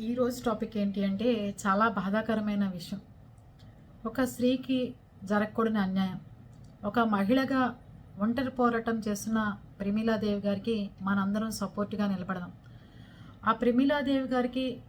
ఈరోజు టాపిక్ ఏంటి అంటే చాలా బాధాకరమైన విషయం. ఒక స్త్రీకి జరగకూడని అన్యాయం. ఒక మహిళగా ఒంటరి పోరాటం చేస్తున్న ప్రమీలాదేవి గారికి మనందరం సపోర్ట్గా నిలబడదాం. ఆ ప్రమీలాదేవి గారికి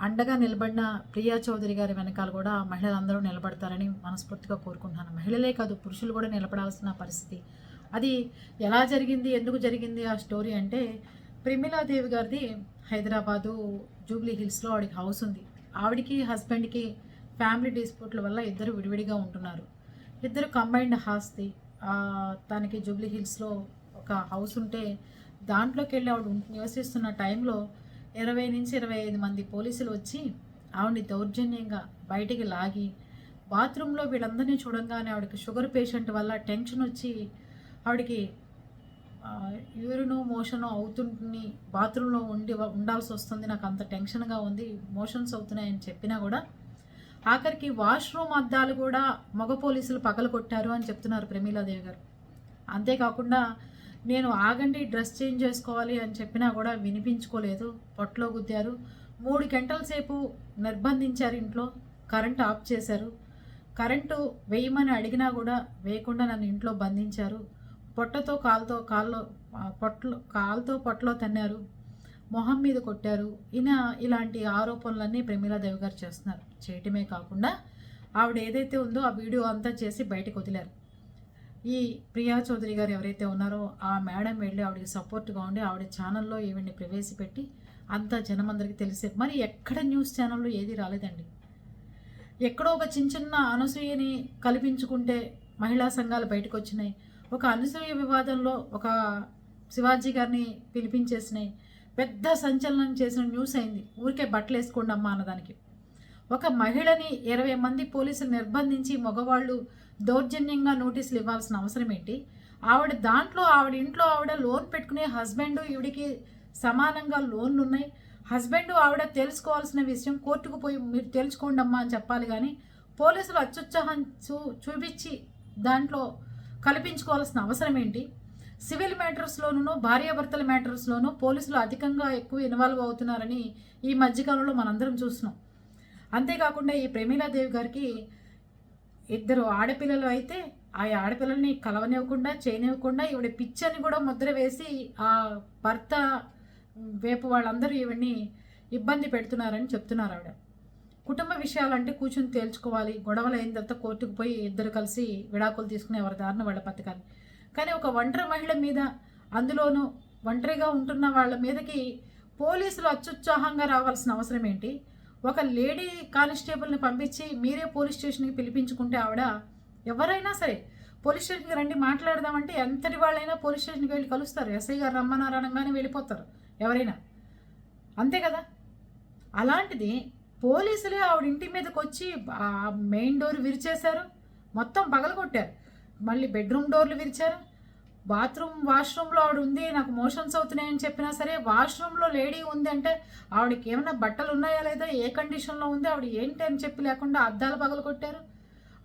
అండగా నిలబడిన ప్రియా చౌదరి గారి వెనకాల కూడా మహిళలందరూ నిలబడతారని మనస్ఫూర్తిగా కోరుకుంటున్నాను. మహిళలే కాదు పురుషులు కూడా నిలబడాల్సిన పరిస్థితి. అది ఎలా జరిగింది ఎందుకు జరిగింది ఆ స్టోరీ అంటే ప్రమిలాదేవి గారిది హైదరాబాదు జూబ్లీ హిల్స్లో ఆవిడకి హౌస్ ఉంది. ఆవిడకి హస్బెండ్కి ఫ్యామిలీ డిస్ప్యూట్ల వల్ల ఇద్దరు విడివిడిగా ఉంటున్నారు. ఇద్దరు కంబైన్డ్ ఆస్తి. తనకి జూబ్లీ హిల్స్లో ఒక హౌస్ ఉంటే దాంట్లోకి వెళ్ళి ఆవిడ నివసిస్తున్న టైంలో ఇరవై నుంచి ఇరవై ఐదు మంది పోలీసులు వచ్చి ఆవిడని దౌర్జన్యంగా బయటికి లాగి బాత్రూంలో వీళ్ళందరినీ చూడంగానే ఆవిడకి షుగర్ పేషెంట్ వల్ల టెన్షన్ వచ్చి ఆవిడకి యూరిను మోషన్ అవుతుంది బాత్రూంలో ఉండి ఉండాల్సి వస్తుంది. నాకు అంత టెన్షన్గా ఉంది. మోషన్స్ అవుతున్నాయని చెప్పినా కూడా ఆఖరికి వాష్రూమ్ అద్దాలు కూడా మగ పోలీసులు పగలు కొట్టారు అని చెప్తున్నారు ప్రమీలాదేవి గారు. అంతేకాకుండా నేను ఆగండి డ్రెస్ చేంజ్ చేసుకోవాలి అని చెప్పినా కూడా వినిపించుకోలేదు. పొట్టలో గుద్దారు. మూడు గంటల సేపు నిర్బంధించారు ఇంట్లో. కరెంట్ ఆఫ్ చేశారు. కరెంటు వేయమని అడిగినా కూడా వేయకుండా నన్ను ఇంట్లో బంధించారు. పొట్టతో కాలుతో కాల్లో ఆ, పొట్టలో కాలుతో పొట్టలో తన్నారు. మొహం మీద కొట్టారు. ఈయన ఇలాంటి ఆరోపణలన్నీ ప్రమీలాదేవి గారు చేస్తున్నారు. చేయటమే కాకుండా ఆవిడ ఏదైతే ఉందో ఆ వీడియో అంతా చేసి బయటకు వదిలారు. ఈ ప్రియా చౌదరి గారు ఎవరైతే ఉన్నారో ఆ మేడం వెళ్ళి ఆవిడకి సపోర్ట్గా ఉండి ఆవిడ ఛానల్లో ఈవిడ్ని ప్రవేశపెట్టి అంతా జనమందరికీ తెలిసే మరి ఎక్కడ న్యూస్ ఛానల్లో ఏది రాలేదండి. ఎక్కడో ఒక చిన్న చిన్న అనసూయని కల్పించుకుంటే మహిళా సంఘాలు బయటకు వచ్చినాయి. ఒక అనుసూయ వివాదంలో ఒక శివాజీ గారిని పిలిపించేసినాయి పెద్ద సంచలనం చేసిన న్యూస్ అయింది. ఊరికే బట్టలు వేసుకోండి అమ్మా అన్నదానికి. ఒక మహిళని ఇరవై మంది పోలీసులు నిర్బంధించి మగవాళ్ళు దౌర్జన్యంగా నోటీసులు ఇవ్వాల్సిన అవసరం ఏంటి? ఆవిడ దాంట్లో ఆవిడ ఇంట్లో ఆవిడ లోన్ పెట్టుకునే హస్బెండ్ ఈవిడికి సమానంగా లోన్లు ఉన్నాయి హస్బెండ్ ఆవిడ తెలుసుకోవాల్సిన విషయం కోర్టుకు పోయి మీరు తెలుసుకోండి అమ్మా అని చెప్పాలి కానీ పోలీసులు అత్యుత్సాహం చూ చూపించి దాంట్లో కల్పించుకోవాల్సిన అవసరం ఏంటి? సివిల్ మ్యాటర్స్లోనూ భార్యాభర్తల మ్యాటర్స్లోనూ పోలీసులు అధికంగా ఎక్కువ ఇన్వాల్వ్ అవుతున్నారని ఈ మధ్యకాలంలో మనందరం చూస్తున్నాం. అంతేకాకుండా ఈ ప్రమీలాదేవి గారికి ఇద్దరు ఆడపిల్లలు అయితే ఆ ఆడపిల్లల్ని కలవనివ్వకుండా చేయనివ్వకుండా ఈవిడ పిచ్చని కూడా ముద్ర వేసి ఆ భర్త వైపు వాళ్ళందరూ ఈవిడ్ని ఇబ్బంది పెడుతున్నారని చెప్తున్నారు ఆవిడ. కుటుంబ విషయాలంటే కూర్చొని తేల్చుకోవాలి. గొడవలు అయిన తర్వాత కోర్టుకు పోయి ఇద్దరు కలిసి విడాకులు తీసుకుని ఎవరి దారిన వాళ్ళ బతకాలి. కానీ ఒక ఒంటరి మహిళ మీద అందులోనూ ఒంటరిగా ఉంటున్న వాళ్ళ మీదకి పోలీసులు అత్యుత్సాహంగా రావాల్సిన అవసరం ఏంటి? ఒక లేడీ కానిస్టేబుల్ని పంపించి మీరే పోలీస్ స్టేషన్కి పిలిపించుకుంటే ఆవిడ ఎవరైనా సరే పోలీస్ స్టేషన్కి రండి మాట్లాడదామంటే ఎంతటి వాళ్ళైనా పోలీస్ స్టేషన్కి వెళ్ళి కలుస్తారు. ఎస్ఐ గారు రమ్మన్నారు వెళ్ళిపోతారు ఎవరైనా. అంతే కదా? అలాంటిది పోలీసులే ఆవిడ ఇంటి మీదకి వచ్చి ఆ మెయిన్ డోర్ విరిచేశారు. మొత్తం పగలగొట్టారు. మళ్ళీ బెడ్రూమ్ డోర్లు విరిచారు. బాత్రూమ్ వాష్రూమ్లో ఆవిడ ఉంది నాకు మోషన్స్ అవుతున్నాయని చెప్పినా సరే వాష్రూమ్లో లేడీ ఉంది అంటే ఆవిడకి ఏమైనా బట్టలు ఉన్నాయా లేదా ఏ కండిషన్లో ఉంది ఆవిడ ఏంటి అని చెప్పి లేకుండా అద్దాలు పగలు కొట్టారు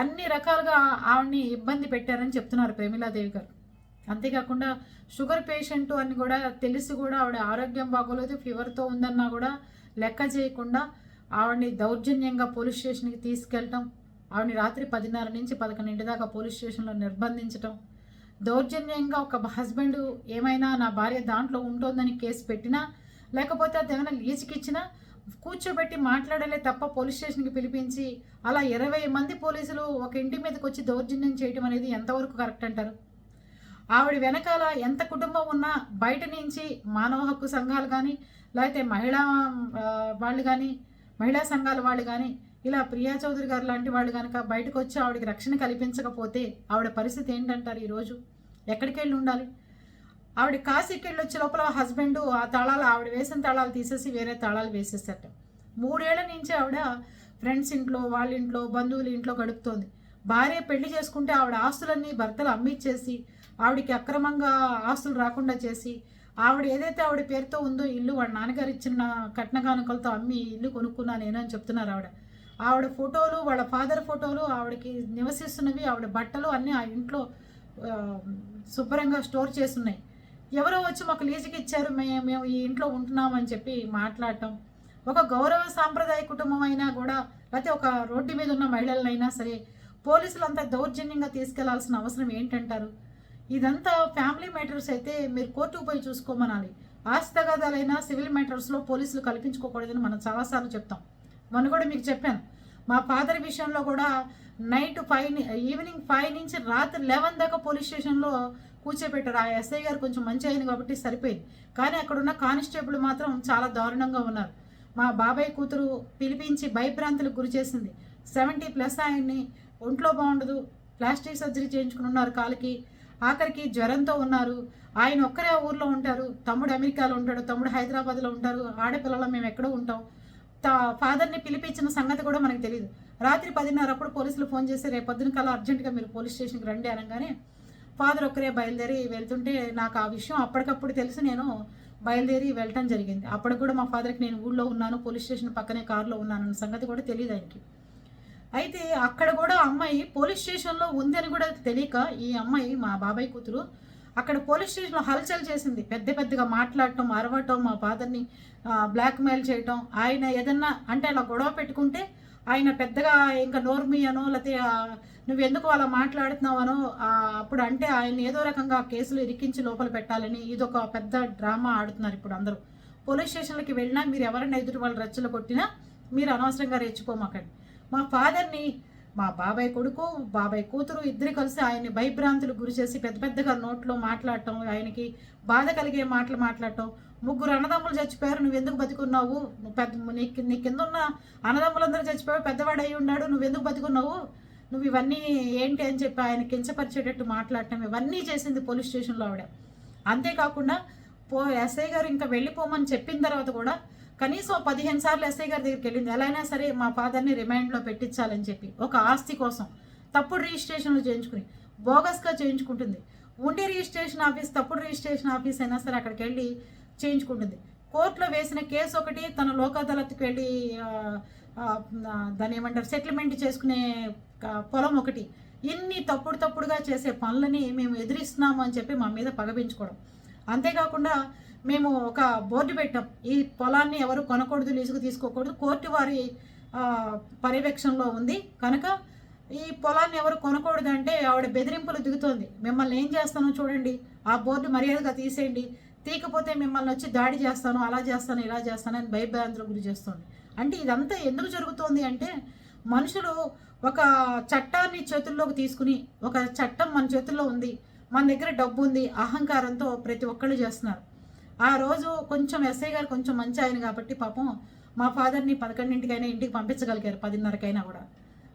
అన్ని రకాలుగా ఆవిడని ఇబ్బంది పెట్టారని చెప్తున్నారు ప్రేమిలాదేవి గారు. అంతేకాకుండా షుగర్ పేషెంట్ అని కూడా తెలిసి కూడా ఆవిడ ఆరోగ్యం బాగోలేదు ఫీవర్తో ఉందన్నా కూడా లెక్క చేయకుండా ఆవిడని దౌర్జన్యంగా పోలీస్ స్టేషన్కి తీసుకెళ్ళటం ఆవిడని రాత్రి పదిన్నర నుంచి పదకొండింటి దాకా పోలీస్ స్టేషన్లో నిర్బంధించటం. దౌర్జన్యంగా ఒక హస్బెండ్ ఏమైనా నా భార్య దాంట్లో ఉంటుందని కేసు పెట్టినా లేకపోతే అది ఏమైనా లీజుకిచ్చినా కూర్చోబెట్టి మాట్లాడలే తప్ప పోలీస్ స్టేషన్కి పిలిపించి అలా ఇరవై మంది పోలీసులు ఒక ఇంటి మీదకి వచ్చి దౌర్జన్యం చేయడం అనేది ఎంతవరకు కరెక్ట్ అంటారు? ఆవిడ వెనకాల ఎంత కుటుంబం ఉన్నా బయట నుంచి మానవ హక్కు సంఘాలు కానీ లేకపోతే మహిళా వాళ్ళు కానీ మహిళా సంఘాల వాళ్ళు కానీ ఇలా ప్రియా చౌదరి గారు లాంటి వాళ్ళు కనుక బయటకు వచ్చి ఆవిడకి రక్షణ కల్పించకపోతే ఆవిడ పరిస్థితి ఏంటంటారు ఈరోజు ఎక్కడికి వెళ్ళి ఉండాలి? ఆవిడ కాశీకి వెళ్ళి వచ్చే లోపల హస్బెండ్ ఆ తాళాలు ఆవిడ వేసిన తాళాలు తీసేసి వేరే తాళాలు వేసేసట. మూడేళ్ళ నుంచి ఆవిడ ఫ్రెండ్స్ ఇంట్లో వాళ్ళ ఇంట్లో బంధువుల ఇంట్లో గడుపుతోంది. భార్య పెళ్ళి చేసుకుంటే ఆవిడ ఆస్తులన్నీ భర్తలు అమ్మిచ్చేసి ఆవిడకి అక్రమంగా ఆస్తులు రాకుండా చేసి ఆవిడ ఏదైతే ఆవిడ పేరుతో ఉందో ఇల్లు వాళ్ళ నాన్నగారు ఇచ్చిన కట్న కానుకలతో అమ్మి ఇల్లు కొనుక్కున్నా నేను అని చెప్తున్నారు ఆవిడ. ఆవిడ ఫోటోలు వాళ్ళ ఫాదర్ ఫోటోలు ఆవిడకి నివసిస్తున్నవి ఆవిడ బట్టలు అన్నీ ఆ ఇంట్లో శుభ్రంగా స్టోర్ చేస్తున్నాయి. ఎవరో వచ్చి మాకు లీజుకి ఇచ్చారు మేము మేము ఈ ఇంట్లో ఉంటున్నామని చెప్పి మాట్లాడటం. ఒక గౌరవ సాంప్రదాయ కుటుంబం అయినా కూడా లేకపోతే ఒక రోడ్డు మీద ఉన్న మహిళలైనా సరే పోలీసులు అంత దౌర్జన్యంగా తీసుకెళ్ళాల్సిన అవసరం ఏంటంటారు? ఇదంతా ఫ్యామిలీ మ్యాటర్స్ అయితే మీరు కోర్టుకు పోయి చూసుకోమనాలి. ఆస్తి తగాదాలైనా సివిల్ మ్యాటర్స్లో పోలీసులు కల్పించుకోకూడదని మనం చాలాసార్లు చెప్తాం. మొన్న కూడా మీకు చెప్పాను. మా ఫాదర్ విషయంలో కూడా నైట్ ఫైవ్ ఈవినింగ్ ఫైవ్ నుంచి రాత్రి లెవెన్ దాకా పోలీస్ స్టేషన్లో కూర్చోబెట్టారు ఆ ఎస్ఐ గారు కొంచెం మంచి అయింది కాబట్టి సరిపోయింది. కానీ అక్కడున్న కానిస్టేబుల్ మాత్రం చాలా దారుణంగా ఉన్నారు. మా బాబాయ్ కూతురు పిలిపించి భయభ్రాంతులకు గురి చేసింది. సెవెంటీ ప్లస్ ఆయన్ని ఒంట్లో బాగుండదు. ప్లాస్టిక్ సర్జరీ చేయించుకుని ఉన్నారు కాలుకి. ఆఖరికి జ్వరంతో ఉన్నారు. ఆయన ఒక్కరే ఊర్లో ఉంటారు. తమ్ముడు అమెరికాలో ఉంటాడు తమ్ముడు హైదరాబాద్లో ఉంటారు. ఆడపిల్లలు మేము ఎక్కడో ఉంటాం. తా ఫాదర్ని పిలిపించిన సంగతి కూడా మనకు తెలియదు రాత్రి పదిన్నర అప్పుడు పోలీసులు ఫోన్ చేసి రేపు పొద్దున కల్లా అర్జెంటుగా మీరు పోలీస్ స్టేషన్కి రండి అనగానే ఫాదర్ ఒక్కరే బయలుదేరి వెళ్తుంటే నాకు ఆ విషయం అప్పటికప్పుడు తెలిసి. నేను బయలుదేరి వెళ్ళటం జరిగింది. అప్పటికి కూడా మా ఫాదర్కి నేను ఊళ్ళో ఉన్నాను పోలీస్ స్టేషన్ పక్కనే కారులో ఉన్నాను అన్న సంగతి కూడా తెలియదు ఆయనకి. అయితే అక్కడ కూడా అమ్మాయి పోలీస్ స్టేషన్లో ఉందని కూడా తెలియక ఈ అమ్మాయి మా బాబాయ్ కూతురు అక్కడ పోలీస్ స్టేషన్లో హల్చల్ చేసింది. పెద్ద పెద్దగా మాట్లాడటం అరవటం మా ఫాదర్ని బ్లాక్మెయిల్ చేయటం ఆయన ఏదన్నా అంటే అలా గొడవ పెట్టుకుంటే ఆయన పెద్దగా ఇంకా నోర్మియనో లేకపోతే నువ్వు ఎందుకు అలా మాట్లాడుతున్నావనో అప్పుడు అంటే ఆయన ఏదో రకంగా కేసులు ఇరికించి లోపల పెట్టాలని ఇదొక పెద్ద డ్రామా ఆడుతున్నారు ఇప్పుడు అందరూ. పోలీస్ స్టేషన్లకి వెళ్ళినా మీరు ఎవరైనా ఎదుటి వాళ్ళు రచ్చలు కొట్టినా మీరు అనవసరంగా రెచ్చిపోమాకండి. మా ఫాదర్ని మా బాబాయ్ కొడుకు బాబాయ్ కూతురు ఇద్దరు కలిసి ఆయన్ని భయభ్రాంతులు గురి చేసి పెద్ద పెద్దగా నోట్లో మాట్లాడటం ఆయనకి బాధ కలిగే మాటలు మాట్లాడటం. ముగ్గురు అన్నదమ్ములు చచ్చిపోయారు. నువ్వు ఎందుకు బతికున్నావు? నువ్వు పెద్ద నీ నీ కింద ఉన్న అన్నదమ్ములందరూ చచ్చిపోయావు పెద్దవాడు అయి ఉన్నాడు. నువ్వు ఎందుకు బతికున్నావు? నువ్వు ఇవన్నీ ఏంటి అని చెప్పి ఆయన కించపరిచేటట్టు మాట్లాడటం ఇవన్నీ చేసింది పోలీస్ స్టేషన్లో ఆవిడ. అంతేకాకుండా పో ఎస్ఐ గారు ఇంకా వెళ్ళిపోమని చెప్పిన తర్వాత కూడా కనీసం పదిహేను సార్లు ఎస్ఐ గారి దగ్గరికి వెళ్ళింది. ఎలా అయినా సరే మా ఫాదర్ని రిమైండ్లో పెట్టించాలని చెప్పి ఒక ఆస్తి కోసం తప్పుడు రిజిస్ట్రేషన్లు చేయించుకుని బోగస్గా చేయించుకుంటుంది. ఉండి రిజిస్ట్రేషన్ ఆఫీస్ తప్పుడు రిజిస్ట్రేషన్ ఆఫీస్ అయినా సరే అక్కడికి వెళ్ళి చేయించుకుంటుంది. కోర్టులో వేసిన కేసు ఒకటి తన లోక్ అదాలత్కి వెళ్ళి దాని ఏమంటారు సెటిల్మెంట్ చేసుకునే పొలం ఒకటి. ఇన్ని తప్పుడు తప్పుడుగా చేసే పనులని మేము ఎదిరిస్తున్నాము అని చెప్పి మా మీద పగబించుకోవడం అంతేకాకుండా మేము ఒక బోర్డు పెట్టాం. ఈ పొలాన్ని ఎవరు కొనకూడదు లీజుకు తీసుకోకూడదు. కోర్టు వారి పర్యవేక్షణలో ఉంది. కనుక ఈ పొలాన్ని ఎవరు కొనకూడదు అంటే ఆవిడ బెదిరింపులు దిగుతోంది. మిమ్మల్ని ఏం చేస్తానో చూడండి. ఆ బోర్డు మర్యాదగా తీసేయండి. తీకపోతే మిమ్మల్ని వచ్చి దాడి చేస్తాను అలా చేస్తాను ఇలా చేస్తాను అని భయభ్రాంతులకు గురి చేస్తుంది. అంటే ఇదంతా ఎందుకు జరుగుతోంది అంటే మనుషులు ఒక చట్టాన్ని చేతుల్లోకి తీసుకుని ఒక చట్టం మన చేతుల్లో ఉంది. మన దగ్గర డబ్బు ఉంది. అహంకారంతో ప్రతి ఒక్కళ్ళు చేస్తున్నారు. ఆ రోజు కొంచెం ఎస్ఐ గారు కొంచెం మంచి ఆయన కాబట్టి పాపం మా ఫాదర్ని పదకొండింటికైనా ఇంటికి పంపించగలిగారు పదిన్నరకైనా కూడా.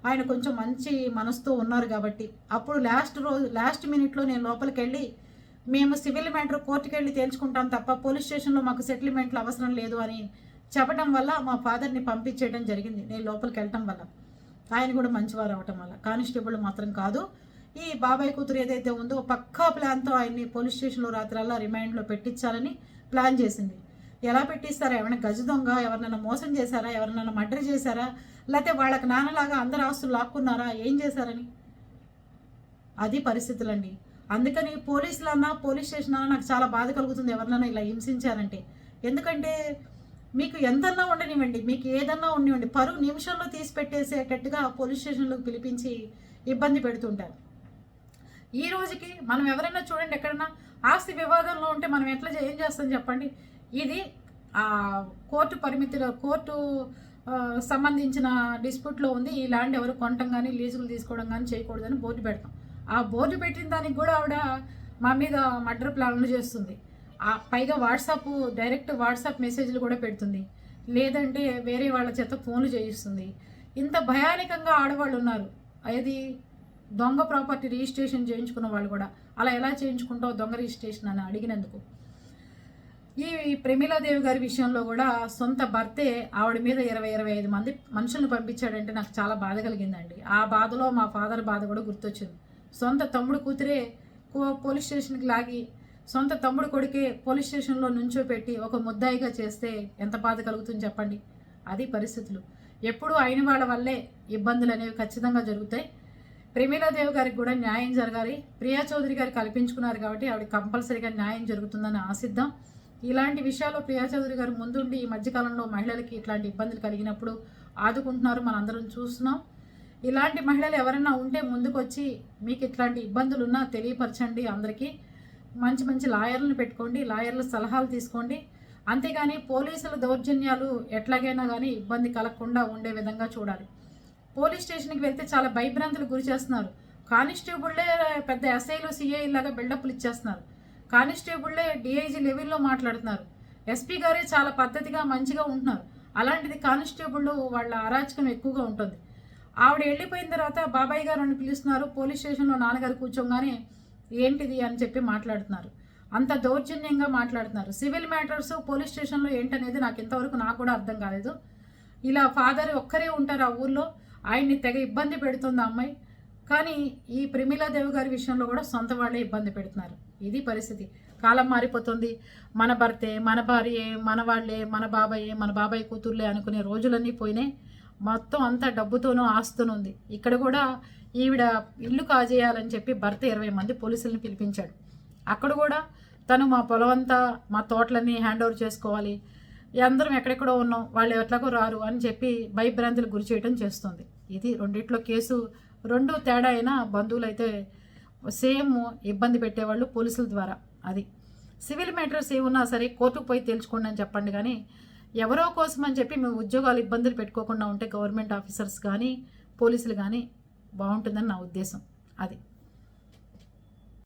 ఆయన కొంచెం మంచి మనసుతో ఉన్నారు కాబట్టి. అప్పుడు లాస్ట్ రోజు లాస్ట్ మినిట్లో నేను లోపలికి వెళ్ళి మేము సివిల్ మ్యాటర్ కోర్టుకి వెళ్ళి తేల్చుకుంటాం తప్ప పోలీస్ స్టేషన్లో మాకు సెటిల్మెంట్లు అవసరం లేదు అని చెప్పడం వల్ల మా ఫాదర్ని పంపించేయడం జరిగింది. నేను లోపలికి వెళ్ళటం వల్ల. ఆయన కూడా మంచివారు అవటం వల్ల. కానిస్టేబుల్ మాత్రం కాదు. ఈ బాబాయ్ కూతురు ఏదైతే ఉందో పక్కా ప్లాన్తో ఆయన్ని పోలీస్ స్టేషన్లో రాత్రల్లా రిమైండ్లో పెట్టించాలని ప్లాన్ చేసింది. ఎలా పెట్టిస్తారా? ఎవరైనా గజ దొంగ ఎవరినైనా మోసం చేశారా? ఎవరినైనా మర్డర్ చేశారా? లేకపోతే వాళ్ళకి నాన్నలాగా అందరు ఆస్తులు లాక్కున్నారా? ఏం చేశారని? అది పరిస్థితులండి. అందుకని పోలీసులు అన్నా పోలీస్ స్టేషన్ అన్నా నాకు చాలా బాధ కలుగుతుంది ఎవరినైనా ఇలా హింసించారంటే. ఎందుకంటే మీకు ఎంతన్నా ఉండనివ్వండి మీకు ఏదన్నా ఉండనివ్వండి పరువు నిమిషంలో తీసి పెట్టేసేటట్టుగా పోలీస్ స్టేషన్లోకి పిలిపించి ఇబ్బంది పెడుతుంటారు. ఈ రోజుకి మనం ఎవరైనా చూడండి ఎక్కడన్నా ఆస్తి వివాదంలో ఉంటే మనం ఎట్లా ఏం చేస్తాం చెప్పండి? ఇది కోర్టు పరిమితిలో కోర్టు సంబంధించిన డిస్ప్యూట్లో ఉంది. ఈ ల్యాండ్ ఎవరు కొనటం కానీ లీజులు తీసుకోవడం కానీ చేయకూడదని బోర్డు పెడతాం. ఆ బోర్డు పెట్టిన దానికి కూడా ఆవిడ మా మీద మర్డర్ ప్లాన్లు చేస్తుంది. పైగా వాట్సాప్ డైరెక్ట్ వాట్సాప్ మెసేజ్లు కూడా పెడుతుంది. లేదంటే వేరే వాళ్ళ చేత ఫోన్లు చేయిస్తుంది. ఇంత భయానకంగా ఆడవాళ్ళు ఉన్నారు. అది దొంగ ప్రాపర్టీ రిజిస్ట్రేషన్ చేయించుకున్న వాళ్ళు కూడా. అలా ఎలా చేయించుకుంటావు దొంగ రిజిస్ట్రేషన్ అని అడిగినందుకు. ఈ ప్రమీలాదేవి గారి విషయంలో కూడా సొంత భర్తే ఆవిడ మీద ఇరవై ఇరవై ఐదు మంది మనుషులను పంపించాడంటే నాకు చాలా బాధ కలిగిందండి. ఆ బాధలో మా ఫాదర్ బాధ కూడా గుర్తొచ్చింది. సొంత తమ్ముడు కూతురే పోలీస్ స్టేషన్కి లాగి సొంత తమ్ముడు కొడుకే పోలీస్ స్టేషన్లో నుంచో పెట్టి ఒక ముద్దాయిగా చేస్తే ఎంత బాధ కలుగుతుంది చెప్పండి? అది పరిస్థితులు. ఎప్పుడూ అయిన వాళ్ళ వల్లే ఇబ్బందులు అనేవి ఖచ్చితంగా జరుగుతాయి. ప్రమీలాదేవి గారికి కూడా న్యాయం జరగాలి. ప్రియా చౌదరి గారు కల్పించుకున్నారు కాబట్టి ఆవిడ కంపల్సరీగా న్యాయం జరుగుతుందని ఆశిద్దాం. ఇలాంటి విషయాల్లో ప్రియా చౌదరి గారు ముందుండి ఈ మధ్యకాలంలో మహిళలకి ఇట్లాంటి ఇబ్బందులు కలిగినప్పుడు ఆదుకుంటున్నారు మనందరం చూస్తున్నాం. ఇలాంటి మహిళలు ఎవరైనా ఉంటే ముందుకు వచ్చి మీకు ఇట్లాంటి ఇబ్బందులు ఉన్నా తెలియపరచండి అందరికీ. మంచి మంచి లాయర్లను పెట్టుకోండి లాయర్ల సలహాలు తీసుకోండి. అంతేగాని పోలీసుల దౌర్జన్యాలు ఎట్లాగైనా కానీ ఇబ్బంది కలగకుండా ఉండే విధంగా చూడాలి. పోలీస్ స్టేషన్కి వెళ్తే చాలా భయభ్రాంతులకు గురి చేస్తున్నారు. కానిస్టేబుల్లే పెద్ద ఎస్ఐలు సిఐ లాగా బిల్డప్లు ఇచ్చేస్తున్నారు. కానిస్టేబుల్లే డిఐజీ లెవెల్లో మాట్లాడుతున్నారు. ఎస్పీ గారే చాలా పద్ధతిగా మంచిగా ఉంటున్నారు. అలాంటిది కానిస్టేబుల్ వాళ్ళ అరాచకం ఎక్కువగా ఉంటుంది. ఆవిడ వెళ్ళిపోయిన తర్వాత బాబాయ్ గారు అని పిలుస్తున్నారు పోలీస్ స్టేషన్లో నాన్నగారు కూర్చోగానే ఏంటిది అని చెప్పి మాట్లాడుతున్నారు. అంత దౌర్జన్యంగా మాట్లాడుతున్నారు. సివిల్ మ్యాటర్స్ పోలీస్ స్టేషన్లో ఏంటనేది నాకు ఇంతవరకు నాకు కూడా అర్థం కాలేదు. ఇలా ఫాదర్ ఒక్కరే ఉంటారు ఆ ఊర్లో. ఆయన్ని తెగ ఇబ్బంది పెడుతుంది అమ్మాయి. కానీ ఈ ప్రమీలాదేవి గారి విషయంలో కూడా సొంత వాళ్ళే ఇబ్బంది పెడుతున్నారు. ఇది పరిస్థితి. కాలం మారిపోతుంది. మన భర్తే మన భార్యే మన వాళ్ళే మన బాబాయే మన బాబాయ్ కూతుర్లే అనుకునే రోజులన్నీ పోయినాయి. మొత్తం అంతా డబ్బుతోనూ ఆస్తుతోనూ ఉంది. ఇక్కడ కూడా ఈవిడ ఇల్లు కాజేయాలని చెప్పి భర్త ఇరవై మంది పోలీసులను పిలిపించాడు. అక్కడ కూడా తను మా పొలం అంతా మా తోటలన్నీ హ్యాండ్ ఓవర్ చేసుకోవాలి. అందరం ఎక్కడెక్కడో ఉన్నాం. వాళ్ళు ఎట్లాగో రారు అని చెప్పి భయభ్రాంతులు గురి చేయడం చేస్తుంది. ఇది రెండిట్లో కేసు. రెండు తేడా అయినా బంధువులు అయితే సేమ్ ఇబ్బంది పెట్టేవాళ్ళు పోలీసుల ద్వారా అది. సివిల్ మ్యాటర్స్ ఏమున్నా సరే కోర్టుకు పోయి తెలుసుకోండి అని చెప్పండి కానీ ఎవరో కోసం అని చెప్పి మేము ఉద్యోగాలు ఇబ్బందులు పెట్టుకోకుండా ఉంటే గవర్నమెంట్ ఆఫీసర్స్ కానీ పోలీసులు కానీ బాగుంటుందని నా ఉద్దేశం అది.